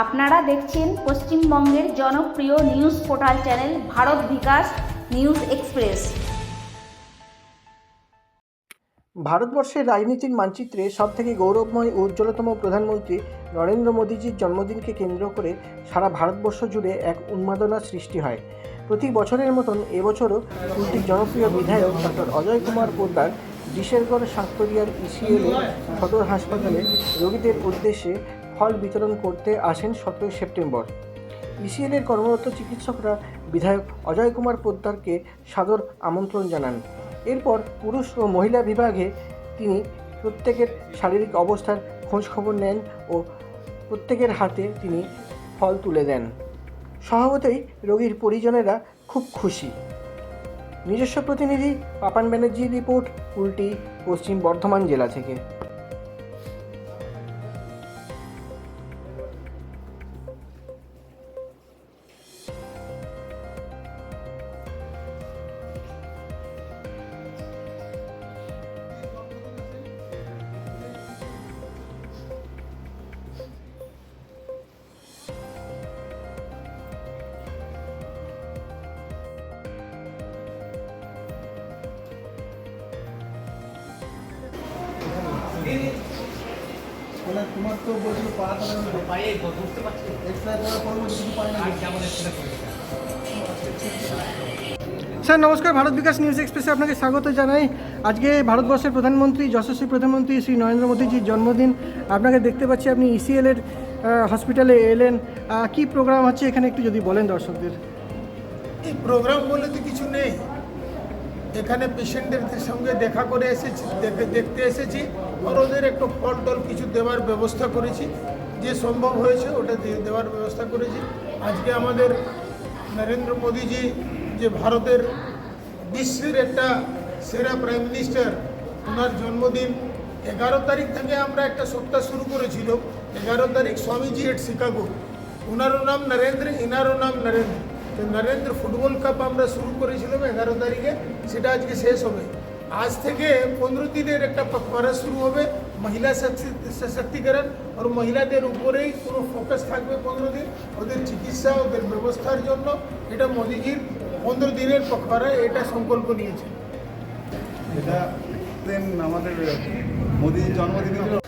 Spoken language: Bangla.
আপনারা দেখছেন পশ্চিমবঙ্গের জনপ্রিয় news portal channel Bharat Bikash news express. ভারতবর্ষের রাজনীতির মানচিত্রে সবথেকে গৌরবময়, উজ্জ্বলতম প্রধানমন্ত্রী নরেন্দ্র মোদীজির জন্মদিনকে কেন্দ্র করে সারা ভারতবর্ষ জুড়ে এক উন্মাদনার সৃষ্টি হয়। প্রতি বছরের মতন এবছরও কুলটির জনপ্রিয় বিধায়ক ডক্টর অজয় কুমার পোদ্দার ডিশেরগড় সাতরিয়ার ইসিএল সদর হাসপাতালে রোগীদের উদ্দেশ্যে ফল বিতরণ করতে আসেন সতেরোই সেপ্টেম্বর। ইসিএলের কর্মরত চিকিৎসকরা বিধায়ক অজয় কুমার পোদ্দারকে সাদর আমন্ত্রণ জানান। এরপর পুরুষ ও মহিলা বিভাগে তিনি প্রত্যেকের শারীরিক অবস্থার খোঁজ খবর নেন ও প্রত্যেকের হাতে তিনি ফল তুলে দেন। স্বভাবতই রোগীর পরিজনেরা খুব খুশি। নিজস্ব প্রতিনিধি পাপান ব্যানার্জির রিপোর্ট, উল্টি পশ্চিম বর্ধমান জেলা থেকে। মানে তোমার তো বলছিল পাড়াতে পায়ে বুঝতে পারছি এক্সট্রা করার পর কিছু পায় না। আর এক্সরে স্যার নমস্কার ভারত বিকাশ নিউজ এক্সপ্রেসে আপনাকে স্বাগত জানাই। আজকে ভারতবর্ষের প্রধানমন্ত্রী যশস্বী প্রধানমন্ত্রী শ্রী নরেন্দ্র মোদীজির জন্মদিন। আপনাকে দেখতে পাচ্ছি আপনি ইসিএল এর হসপিটালে এলেন। কি প্রোগ্রাম হচ্ছে? এখানে একটু যদি বলেন দর্শকদের। এই প্রোগ্রাম বলে তো কিছু নেই। এখানে পেশেন্টদের সঙ্গে দেখা করে এসেছি, দেখে দেখতে এসেছি, আর ওদের একটু ফল টল কিছু দেওয়ার ব্যবস্থা করেছি। যে সম্ভব হয়েছে ওটা দেওয়ার ব্যবস্থা করেছি। আজকে আমাদের নরেন্দ্র মোদীজি যে ভারতের বিশ্বের একটা সেরা প্রাইম মিনিস্টার ওনার জন্মদিন এগারো তারিখ থেকে আমরা একটা সপ্তাহ শুরু করেছিল, এগারো তারিখ স্বামীজি এট শিকাগো ওনারও নাম নরেন্দ্র এনারও নাম নরেন্দ্র। তো নরেন্দ্র ফুটবল কাপ আমরা শুরু করেছিলাম এগারো তারিখে, সেটা আজকে শেষ হবে। আজ থেকে পনেরো দিনের একটা পখবারা শুরু হবে মহিলা সশক্তি- সশক্তিকরণ আর মহিলাদের উপরেই পুরো ফোকাস থাকবে পনেরো দিন। ওদের চিকিৎসা, ওদের ব্যবস্থার জন্য এটা মোদিজির পনেরো দিনের পখবারা এটা সংকল্প নিয়েছে। এটা আমাদের, মোদির জন্মদিনে।